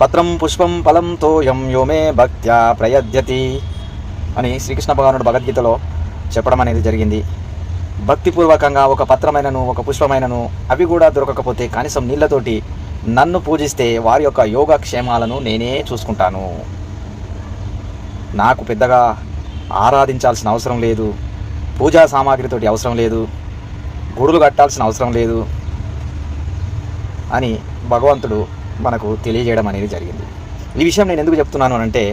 పత్రం పుష్పం ఫలం తోయం యోమే భక్త్యా ప్రయధ్యతి అని శ్రీకృష్ణ భగవానుడు భగవద్గీతలో చెప్పడం అనేది జరిగింది. భక్తిపూర్వకంగా ఒక పత్రమైనను ఒక పుష్పమైనను అవి కూడా దొరకకపోతే కనీసం నీళ్ళతోటి నన్ను పూజిస్తే వారి యొక్క యోగక్షేమాలను నేనే చూసుకుంటాను. నాకు పెద్దగా ఆరాధించాల్సిన అవసరం లేదు. పూజా సామాగ్రితోటి అవసరం లేదు. గుడులు కట్టాల్సిన అవసరం లేదు అని భగవంతుడు మనకు తెలియజేయడం అనేది జరిగింది. ఈ విషయం నేను ఎందుకు చెప్తున్నాను అంటే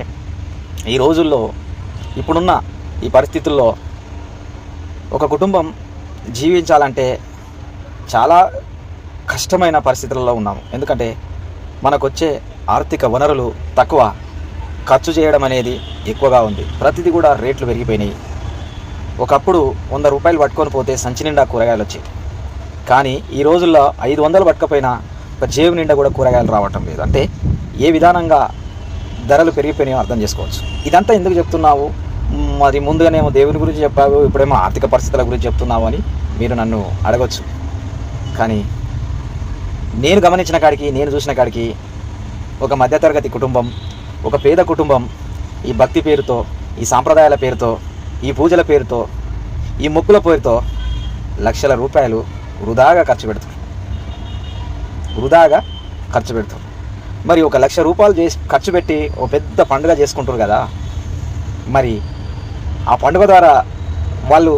ఈ రోజుల్లో ఇప్పుడున్న ఈ పరిస్థితుల్లో ఒక కుటుంబం జీవించాలంటే చాలా కష్టమైన పరిస్థితులలో ఉన్నాము. ఎందుకంటే మనకు వచ్చే ఆర్థిక వనరులు తక్కువ ఖర్చు చేయడం అనేది ఎక్కువగా ఉంది. ప్రతిదీ కూడా రేట్లు పెరిగిపోయినాయి. ఒకప్పుడు వంద రూపాయలు పట్టుకొని పోతే సంచి నిండా కూరగాయలు వచ్చాయి కానీ ఈ రోజుల్లో ఐదు వందలు పట్టకపోయినా ఒక జేబు నిండా కూడా కూరగాయలు రావటం లేదు. అంటే ఏ విధానంగా ధరలు పెరిగిపోయినాయో అర్థం చేసుకోవచ్చు. ఇదంతా ఎందుకు చెప్తున్నావు? మరి ముందుగానేమో దేవుని గురించి చెప్పావు ఇప్పుడేమో ఆర్థిక పరిస్థితుల గురించి చెప్తున్నావు అని మీరు నన్ను అడగవచ్చు కానీ నేను గమనించిన కాడికి నేను చూసిన కాడికి ఒక మధ్యతరగతి కుటుంబం ఒక పేద కుటుంబం ఈ భక్తి పేరుతో ఈ సాంప్రదాయాల పేరుతో ఈ పూజల పేరుతో ఈ మొక్కుల పేరుతో లక్షల రూపాయలు వృధాగా ఖర్చు పెడుతుంది. వృధాగా ఖర్చు పెడతారు. మరి ఒక లక్ష రూపాయలు చేసి ఖర్చు పెట్టి ఒక పెద్ద పండుగ చేసుకుంటారు కదా మరి ఆ పండుగ ద్వారా వాళ్ళు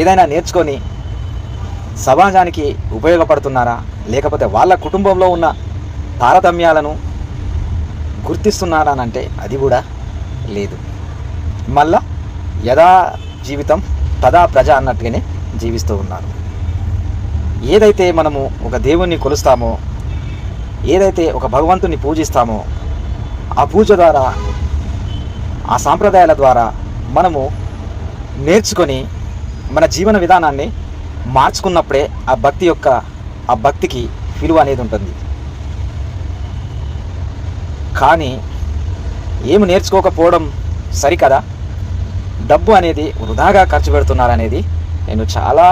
ఏదైనా నేర్చుకొని సమాజానికి ఉపయోగపడుతున్నారా? లేకపోతే వాళ్ళ కుటుంబంలో ఉన్న తారతమ్యాలను గుర్తిస్తున్నారా అంటే అది కూడా లేదు. మళ్ళా యథా జీవితం తదా ప్రజ అన్నట్టుగానే జీవిస్తూ ఉన్నారు. ఏదైతే మనము ఒక దేవుణ్ణి కొలుస్తామో ఏదైతే ఒక భగవంతుని పూజిస్తామో ఆ పూజ ద్వారా ఆ సాంప్రదాయాల ద్వారా మనము నేర్చుకొని మన జీవన విధానాన్ని మార్చుకున్నప్పుడే ఆ భక్తి యొక్క ఆ భక్తికి విలువ అనేది ఉంటుంది. కానీ ఏమి నేర్చుకోకపోవడం సరికదా? డబ్బు అనేది వృధాగా ఖర్చు పెడుతున్నారనేది నేను చాలా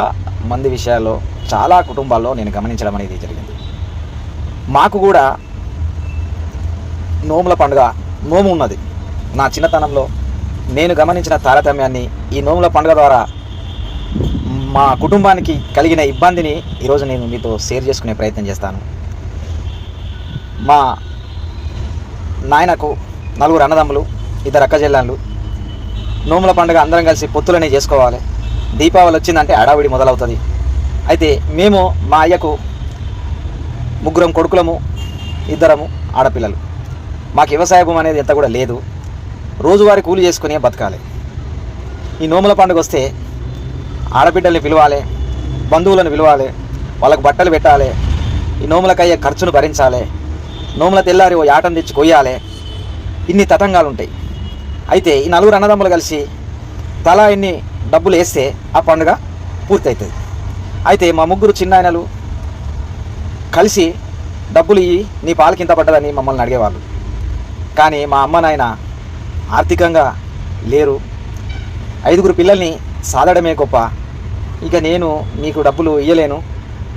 మంది విషయాల్లో చాలా కుటుంబాల్లో నేను గమనించడం అనేది జరిగింది. మాకు కూడా నోముల పండుగ నోము ఉన్నది. నా చిన్నతనంలో నేను గమనించిన తారతమ్యాన్ని ఈ నోముల పండుగ ద్వారా మా కుటుంబానికి కలిగిన ఇబ్బందిని ఈరోజు నేను మీతో షేర్ చేసుకునే ప్రయత్నం చేస్తాను. మా నాయనకు నలుగురు అన్నదమ్ములు ఇద్దరు అక్క చెల్లెళ్ళు నోముల పండుగ అందరం కలిసి పొత్తులనే చేసుకోవాలి. దీపావళి వచ్చిందంటే అడావిడి మొదలవుతుంది. అయితే మేము మా అయ్యకు ముగ్గురం కొడుకులము ఇద్దరము ఆడపిల్లలు. మాకు వ్యవసాయ భూమి అనేది ఎంత కూడా లేదు. రోజువారీ కూలి చేసుకునే బతకాలి. ఈ నోముల పండుగ వస్తే ఆడబిడ్డల్ని పిలవాలి బంధువులను పిలవాలి వాళ్ళకు బట్టలు పెట్టాలి ఈ నోములకు అయ్యే ఖర్చును భరించాలి నోముల తెల్లారి ఓ యాటను తెచ్చి కొయ్యాలి. ఇన్ని తతంగాలు ఉంటాయి అయితే ఈ నలుగురు అన్నదమ్ములు కలిసి తలా ఇన్ని డబ్బులు వేస్తే ఆ పండుగ పూర్తవుతుంది అయితే మా ముగ్గురు చిన్నాయనలు కలిసి డబ్బులు ఇయ్యి నీ పాలకింత పడ్డదని మమ్మల్ని అడిగేవాళ్ళు. కానీ మా అమ్మ నాయన ఆర్థికంగా లేరు. ఐదుగురు పిల్లల్ని సాదడమే గొప్ప. ఇక నేను మీకు డబ్బులు ఇయ్యలేను.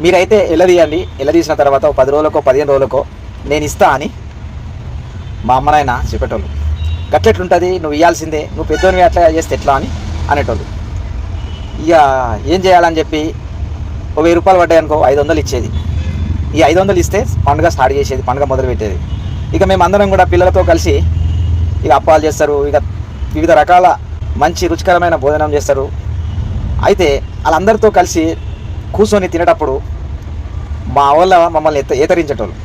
మీరైతే ఎల్లదీయండి. ఎల్లదీసిన తర్వాత పది రోజులకో పదిహేను రోజులకో నేను ఇస్తా అని మా అమ్మ నాయన చెప్పేటోళ్ళు. గట్లెట్లుంటుంది? నువ్వు ఇవ్వాల్సిందే నువ్వు పెద్దోనివి అట్లా చేస్తే ఎట్లా అని అనేటోళ్ళు. ఇక ఏం చేయాలని చెప్పి ఒక వెయ్యి రూపాయలు పడ్డాయి అనుకో ఐదు వందలు ఇచ్చేది. ఈ ఐదు వందలు ఇస్తే పండుగ స్టార్ట్ చేసేది పండుగ మొదలు పెట్టేది ఇక మేము అందరం కూడా పిల్లలతో కలిసి ఇక అప్పాలు చేస్తారు ఇక వివిధ రకాల మంచి రుచికరమైన భోజనం చేస్తారు. అయితే వాళ్ళందరితో కలిసి కూర్చొని తినేటప్పుడు మా వాళ్ళ మమ్మల్ని ఎత్త ఏతరించేటోళ్ళు.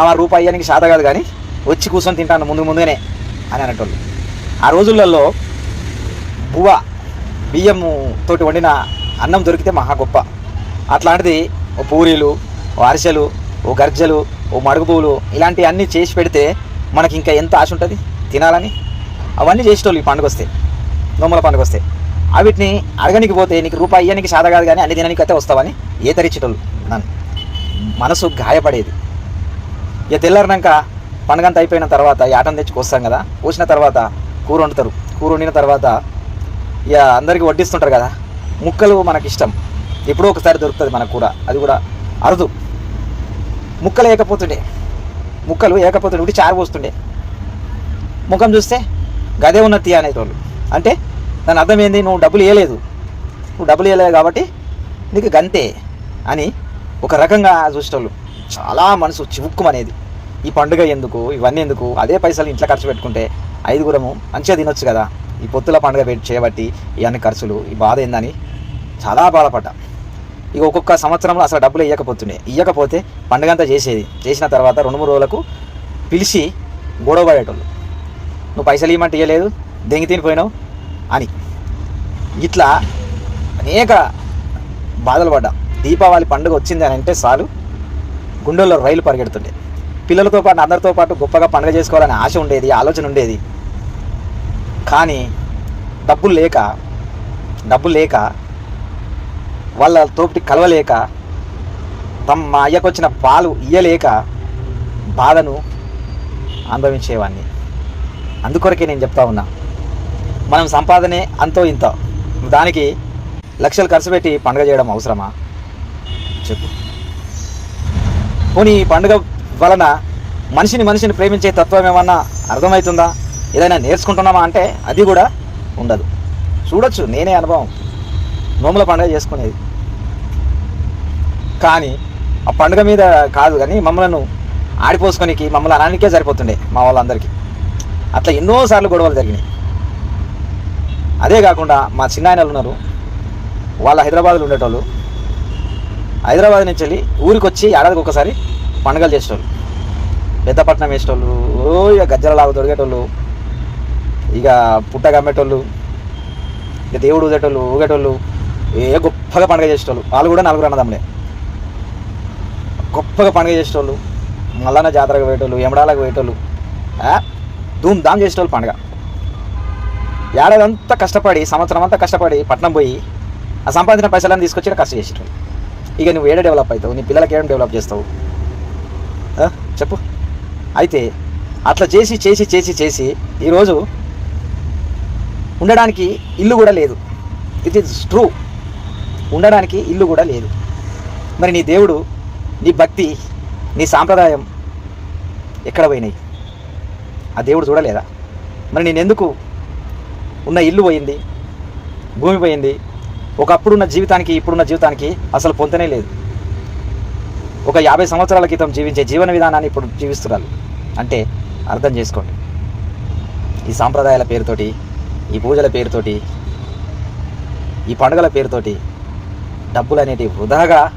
ఆ రూపాయి అయ్యానికి శాత కాదు కానీ వచ్చి కూర్చొని తింటాను ముందు ముందుగానే. అని అనేటోళ్ళు ఆ రోజులలో బువ్వ బియ్యము తోటి వండిన అన్నం దొరికితే మహా గొప్ప. అట్లాంటిది ఓ పూరీలు ఓ అరిసెలు ఓ గర్జలు ఓ మడుగు పువ్వులు ఇలాంటివి అన్నీ చేసి పెడితే మనకి ఇంకా ఎంత ఆశ ఉంటుంది? తినాలని? అవన్నీ చేసేటోళ్ళు ఈ పండుగ వస్తే నోముల పండుగ వస్తే అవిటిని అడగనికి పోతే నీకు రూపాయి ఇయ్యనికి సాధ కాదు కానీ అన్ని తినడానికి అయితే వస్తావని ఏ తరిచేటోళ్ళు నన్ను. మనసు గాయపడేది. ఇక తెల్లారినాక పండుగంత అయిపోయిన తర్వాత ఆటను తెచ్చి కోస్తాం కదా. కోసిన తర్వాత కూర వండుతారు. కూర వండిన తర్వాత ఇక అందరికీ వడ్డిస్తుంటారు కదా. ముక్కలు మనకి ఇష్టం ఎప్పుడో ఒకసారి దొరుకుతుంది మనకు కూడా. అది కూడా అరుదు. ముక్కలు వేయకపోతుండే. ముక్కలు వేయకపోతుండే. ఉంటే చారు పోస్తుండే ముఖం చూస్తే గదే ఉన్న తియ్య అనేది అనేటోళ్ళు. అంటే దాని అర్థం ఏంది? నువ్వు డబ్బులు వేయలేదు. నువ్వు డబ్బులు వేయలేదు కాబట్టి నీకు గంతే అని ఒక రకంగా చూసేటోళ్ళు. చాలా మనసు చివుక్కుమనేది. ఈ పండుగ ఎందుకు? ఇవన్నీ ఎందుకు? అదే పైసలు ఇంట్లో ఖర్చు పెట్టుకుంటే ఐదుగురము మంచిగా తినొచ్చు కదా. ఈ పొత్తుల పండుగ పెట్టి చేయబట్టి ఇవన్నీ ఖర్చులు ఈ బాధ ఏందని చాలా బాధపడ్డా. ఇక ఒక్కొక్క సంవత్సరంలో అసలు డబ్బులు ఇవ్వకపోతుండే ఇవ్వకపోతే పండుగ అంతా చేసేది. చేసిన తర్వాత రెండు మూడు రోజులకు పిలిచి గొడవ పడేటోళ్ళు. నువ్వు పైసలు ఇవ్వమంటే ఇవ్వలేదు దెంగి తినిపోయినావు అని. ఇట్లా అనేక బాధలు పడ్డా. దీపావళి పండుగ వచ్చింది అని అంటే చాలు. గుండెల్లో రైలు పరిగెడుతుండే. పిల్లలతో పాటు అందరితో పాటు గొప్పగా పండుగ చేసుకోవాలని ఆశ ఉండేది ఆలోచన ఉండేది. కానీ డబ్బులు లేక డబ్బులు లేక వాళ్ళ తోటి కలవలేక తమ మా అయ్యకు వచ్చిన పాలు ఇయ్యలేక బాధను అనుభవించేవాడిని అందుకొరకే నేను చెప్తా ఉన్నా మనం సంపాదనే అంతో ఇంతో. దానికి లక్షలు ఖర్చు పెట్టి పండుగ చేయడం అవసరమా? చెప్పు. పోనీ ఈ పండుగ వలన మనిషిని మనిషిని ప్రేమించే తత్వం ఏమన్నా అర్థమవుతుందా? ఏదైనా నేర్చుకుంటున్నామా అంటే అది కూడా ఉండదు. చూడొచ్చు నేనే అనుభవం. నోముల పండుగ చేసుకునేది. కానీ ఆ పండుగ మీద కాదు కానీ మమ్మల్ని ఆడిపోసుకొనికి మమ్మల్ని అనానికే సరిపోతుండే మా వాళ్ళందరికీ. అట్లా ఎన్నోసార్లు గొడవలు జరిగినాయి. అదే కాకుండా మా చిన్నాయనలు ఉన్నారు. వాళ్ళ హైదరాబాద్లో ఉండేటోళ్ళు. హైదరాబాద్ నుంచి వెళ్ళి ఊరికి వచ్చి ఏడాదికి ఒకసారి పండుగలు చేసేటోళ్ళు. పెద్దపట్నం వేసేటోళ్ళు ఇక గజ్జల లాగా దొరికేటోళ్ళు ఇక పుట్ట కమ్మేటోళ్ళు ఇక దేవుడు ఊదేటోళ్ళు ఊగేటోళ్ళు ఏ గొప్పగా పండుగ చేసేటోళ్ళు. వాళ్ళు కూడా నలుగురు అన్నదమ్ములే. గొప్పగా పండుగ చేసేటోళ్ళు మల్లన్న జాతరకు పోయేటోళ్ళు ఎమడాలకు పోయేటోళ్ళు ధూమ్ ధామ్ చేసేటోళ్ళు పండుగ. ఏడాది అంతా కష్టపడి సంవత్సరం అంతా కష్టపడి పట్నం పోయి ఆ సంపాదించిన పైసలను తీసుకొచ్చి ఈడ ఖర్చు చేసేటోళ్ళు. ఇక నువ్వు ఏడ డెవలప్ అవుతావు? నీ పిల్లలకి ఏం డెవలప్ చేస్తావు? చెప్పు. అయితే అట్లా చేసి చేసి చేసి చేసి ఈరోజు ఉండడానికి ఇల్లు కూడా లేదు. ఇట్ ఈస్ ట్రూ ఉండడానికి ఇల్లు కూడా లేదు. మరి నీ దేవుడు నీ భక్తి నీ సాంప్రదాయం ఎక్కడ పోయినాయి? ఆ దేవుడు చూడలేదా? మరి నేను ఎందుకు ఉన్న ఇల్లు పోయింది? భూమి పోయింది? ఒకప్పుడున్న జీవితానికి ఇప్పుడున్న జీవితానికి అసలు పొంతనే లేదు. ఒక యాభై సంవత్సరాల క్రితం జీవించే జీవన విధానాన్ని ఇప్పుడు జీవిస్తున్నారు. అంటే అర్థం చేసుకోండి. ఈ సాంప్రదాయాల పేరుతోటి ఈ పూజల పేరుతోటి ఈ పండుగల పేరుతోటి డబ్బులు అనేటివి వృధాగా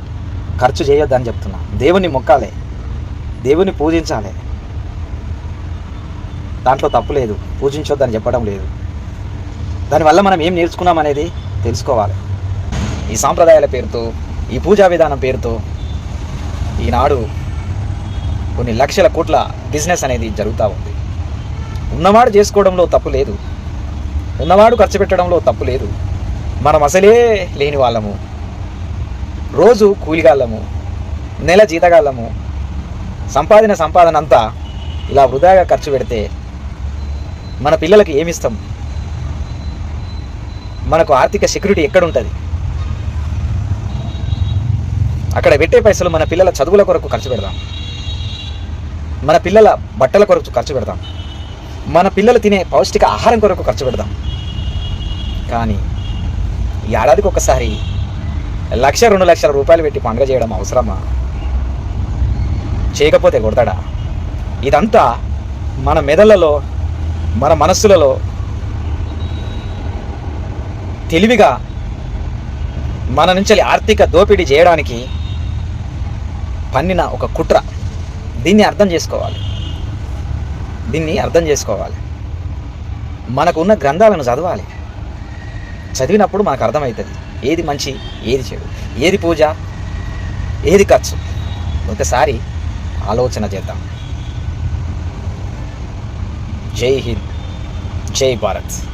ఖర్చు చేయొద్దని చెప్తున్నా. దేవుని మొక్కాలి. దేవుని పూజించాలి. దాంట్లో తప్పు లేదు. పూజించొద్దని చెప్పడం లేదు. దానివల్ల మనం ఏం నేర్చుకున్నాం అనేది తెలుసుకోవాలి. ఈ సాంప్రదాయాల పేరుతో ఈ పూజా విధానం పేరుతో ఈనాడు కొన్ని లక్షల కోట్ల బిజినెస్ అనేది జరుగుతూ ఉంది. ఉన్నవాడు చేసుకోవడంలో తప్పు లేదు. ఉన్నవాడు ఖర్చు పెట్టడంలో తప్పు లేదు. మనం అసలే లేని వాళ్ళము. రోజు కూలిగాళ్ళము నెల జీతగాళ్ళము సంపాదిన సంపాదన అంతా ఇలా వృధాగా ఖర్చు పెడితే మన పిల్లలకి ఏమిస్తాం? మనకు ఆర్థిక సెక్యూరిటీ ఎక్కడ ఉంటుంది అక్కడ పెట్టే పైసలు మన పిల్లల చదువుల కొరకు ఖర్చు పెడదాం. మన పిల్లల బట్టల కొరకు ఖర్చు పెడదాం. మన పిల్లలు తినే పౌష్టిక ఆహారం కొరకు ఖర్చు పెడదాం. కానీ ఏడాదికి ఒకసారి లక్ష రెండు లక్షల రూపాయలు పెట్టి పండుగ చేయడం అవసరమా? చేయకపోతే కొడతాడా? ఇదంతా మన మెదళ్ళలో మన మనస్సులలో తెలివిగా మన నుంచి ఆర్థిక దోపిడీ చేయడానికి పన్నిన ఒక కుట్ర. దీన్ని అర్థం చేసుకోవాలి. దీన్ని అర్థం చేసుకోవాలి. మనకు ఉన్న గ్రంథాలను చదవాలి. చదివినప్పుడు మనకు అర్థమవుతుంది. ఏది మంచి ఏది చెడు. ఏది పూజ ఏది ఖర్చు. ఒకసారి ఆలోచన చేద్దాం. జై హింద్. జై భారత్.